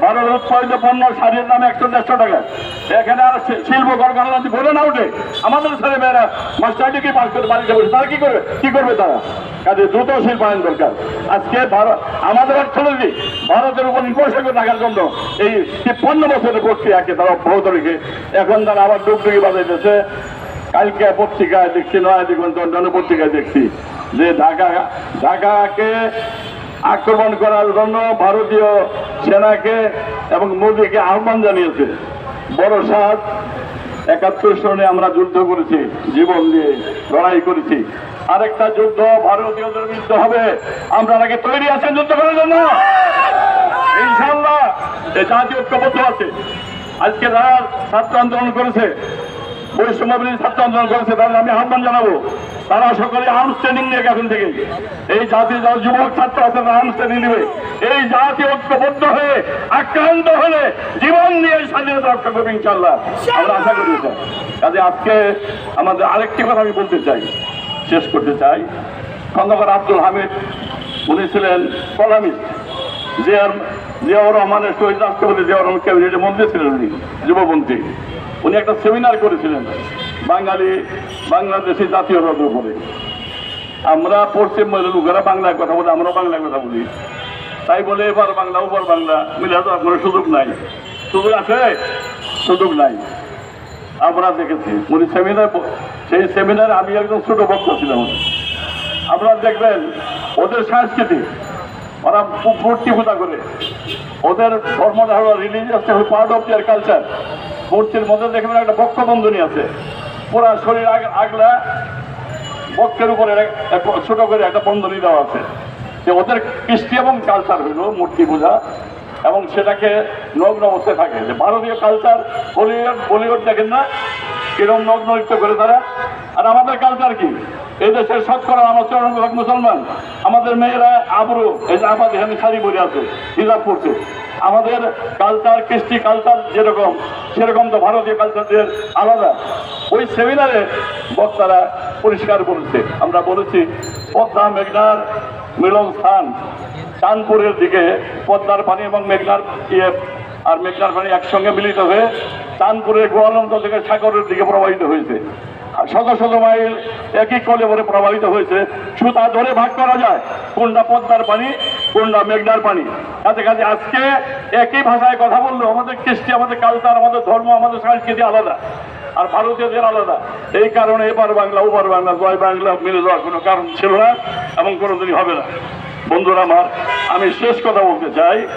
ভারত পণ্য শাড়ির এখানে আর শিল্প না আমাদের ছেলে মেয়েরা পাস করে কি করবে? কি তারা? দরকার। আজকে ভারত আমাদের ভারতের উপর এই এখন তারা আবার ডুগডুগি বাজাইতেছে। কালকে পত্রিকায় দেখছি নয়া পত্রিকায় দেখছি যে ঢাকা ঢাকাকে আক্রমণ করার জন্য ভারতীয় সেনাকে এবং মোদীকে আহ্বান জানিয়েছে। বড় সাত একাত্তর সনে আমরা যুদ্ধ করেছি, জীবন দিয়ে লড়াই করেছি। আরেকটা যুদ্ধ ভারতীয়দের বিরুদ্ধে হবে। আমরা নাকি তৈরি আছেন যুদ্ধ করার জন্য। ইনশাল্লাহ জাতীয় ঐক্যবদ্ধ আছে। আজকে যারা ছাত্র আন্দোলন করেছে বৈষম্য ছাত্র আন্দোলন করেছে, তাদের আমি আহ্বান জানাব। তারা সকলে আর্মস ট্রেনিং নিয়ে এখন থেকে। এই জাতি যারা যুবক ছাত্র আছে, তারা আর্মস ট্রেনিং নেবে। এই জাতি ঐক্যবদ্ধ হয়ে, আক্রান্ত হলে জীবন নিয়ে স্বাধীনতা রক্ষা করবে ইনশাল্লাহ আমরা আশা করি কাজে আজকে আমাদের আরেকটি কথা আমি বলতে চাই, শেষ করতে চাই। খন্দকার আব্দুল হামিদ, উনি ছিলেন কলামিস্ট। জিয়ার, জিয়াউর রহমানের শহীদ রাষ্ট্রপতি জিয়াউর রহমান ক্যাবিনেটের মন্ত্রী ছিলেন উনি, যুবমন্ত্রী। উনি একটা সেমিনার করেছিলেন। বাঙালি, বাংলাদেশি জাতীয়তার উপরে আমরা পশ্চিমবঙ্গের লোকেরা বাংলায় কথা বলি আমরা বাংলায় কথা বলি। তাই বলে এবার বাংলা, ওপর বাংলা মিলে তো কোনো সুযোগ নাই। সুযোগ আছে? সুযোগ নাই। আমরা দেখেছি, উনি সেমিনার সেই সেমিনারে আমি একজন ছোট বক্তা ছিলাম। আপনারা দেখবেন, ওদের সংস্কৃতি, ওরা মূর্তি পূজা করে। ওদের ধর্মটা হলো religious part of their culture মূর্তির মধ্যে দেখবেন একটা বক্ষবন্ধনী আছে। পুরা শরীর আগ- আগলা বক্ষের উপরে ছোট করে একটা বন্ধনী দেওয়া আছে। যে ওদের কৃষ্টি এবং কালচার হইল মূর্তি পূজা এবং সেটাকে নগ্ন অবস্থায় থাকে। যে ভারতীয় কালচার বলিউড বলিউড দেখেন না, কিরম নগ্ন নৃত্য করে তারা আমাদের কালচার কি? এই দেশের শতকরা আমার চরম ভাগ মুসলমান। আমাদের মেয়েরা আবরু, এই যে আমাদের এখানে শাড়ি পরে আছে, হিজাব পড়ছে আমাদের কালচার কৃষ্টি কালচার যেরকম, সেরকম তো ভারতীয় কালচারদের আলাদা। ওই সেমিনারে বক্তারা পরিষ্কার বলেছে, আমরা বলেছি, পদ্মা মেঘনার মিলন স্থান, চাঁদপুরের দিকে পদ্মার পানি এবং মেঘনার ইয়ে আর মেঘনার পানি একসঙ্গে মিলিত হয়ে চাঁদপুরের গোয়ালন্দ থেকে সাগরের দিকে প্রবাহিত হয়েছে। শত শত মাইল একই কলে ভরে প্রবাহিত হয়েছে। সুতা ধরে ভাগ করা যায়। কোনটা পদ্মার পানি, কোনটা মেঘনার পানি। কাছে কাছে আজকে একই ভাষায় কথা বলল আমাদের কৃষ্টি, আমাদের কালচার, আমাদের ধর্ম, আমাদের সংস্কৃতি আলাদা। আর ভারতীয়দের আলাদা। এই কারণে এবার বাংলা ওপার বাংলা, জয় বাংলা, মিলে যাওয়ার কোনো কারণ ছিল না এবং কোনোদিনই হবে না। বন্ধুরা আমার, আমি শেষ কথা বলতে চাই।